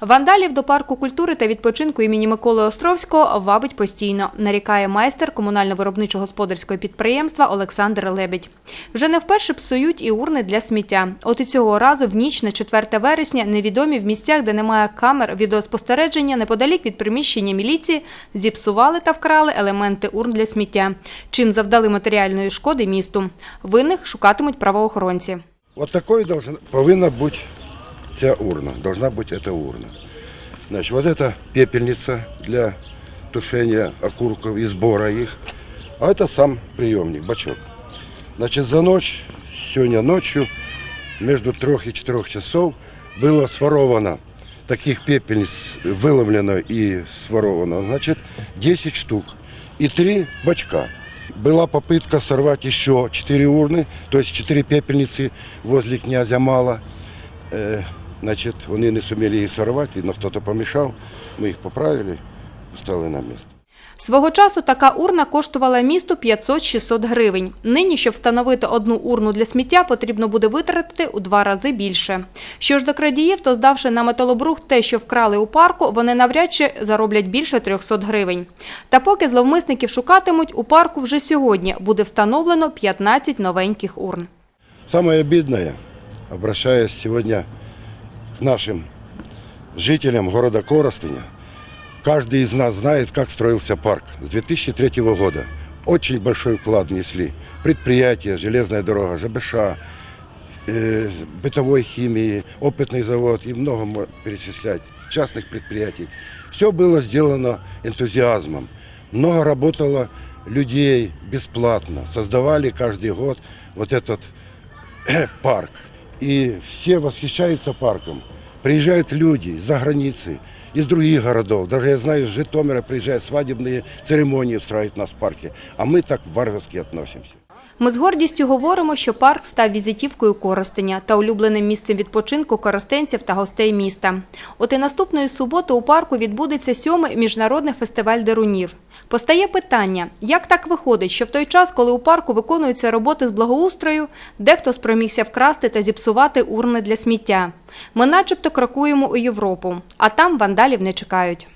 Вандалів до парку культури та відпочинку імені Миколи Островського вабить постійно, нарікає майстер комунально-виробничо-господарського підприємства Олександр Лебедь. Вже не вперше псують і урни для сміття. От і цього разу в ніч на 4 вересня невідомі в місцях, де немає камер відеоспостереження неподалік від приміщення міліції, зіпсували та вкрали елементи урн для сміття, чим завдали матеріальної шкоди місту. Винних шукатимуть правоохоронці. Такой должна, повинна быть ця урна. Должна быть эта урна. Значит, вот это пепельница для тушения окурков и сбора их. А это сам приемник, бачок. Значит, за ночь, сегодня ночью, между трех и четырех часов было своровано таких пепельниц выломлено и своровано, значит, 10 штук и 3 бачка. Была попытка сорвать еще 4 урны, то есть 4 пепельницы возле князя Мала. Э, Значит, вони не сумели їх сорвати, видно, хто-то помішав. Ми їх поправили, стали на місце. Свого часу така урна коштувала місту 500-600 гривень. Нині, щоб встановити одну урну для сміття, потрібно буде витратити у два рази більше. Що ж до крадіїв, то здавши на металобрух те, що вкрали у парку, вони навряд чи зароблять більше 300 гривень. Та поки зловмисників шукатимуть, у парку вже сьогодні буде встановлено 15 новеньких урн. Самое обидное, обращаясь сегодня к нашим жителям города Коростыня, каждый из нас знает, как строился парк с 2003 года. Очень большой вклад внесли предприятия, железная дорога, ЖБШ, э, бытовой химии, опытный завод и много перечислять, частных предприятий. Все было сделано энтузиазмом. Много работало людей бесплатно. Создавали каждый год вот этот парк. И все восхищаются парком. Приезжают люди из-за границы, из других городов. Даже я знаю, из Житомира приезжают свадебные церемонии устраивать у нас в парке. А мы так варварски относимся. Ми з гордістю говоримо, що парк став візитівкою Коростеня та улюбленим місцем відпочинку коростенців та гостей міста. От і наступної суботи у парку відбудеться сьомий міжнародний фестиваль дерунів. Постає питання, як так виходить, що в той час, коли у парку виконуються роботи з благоустрою, дехто спромігся вкрасти та зіпсувати урни для сміття. Ми начебто крокуємо у Європу, а там вандалів не чекають.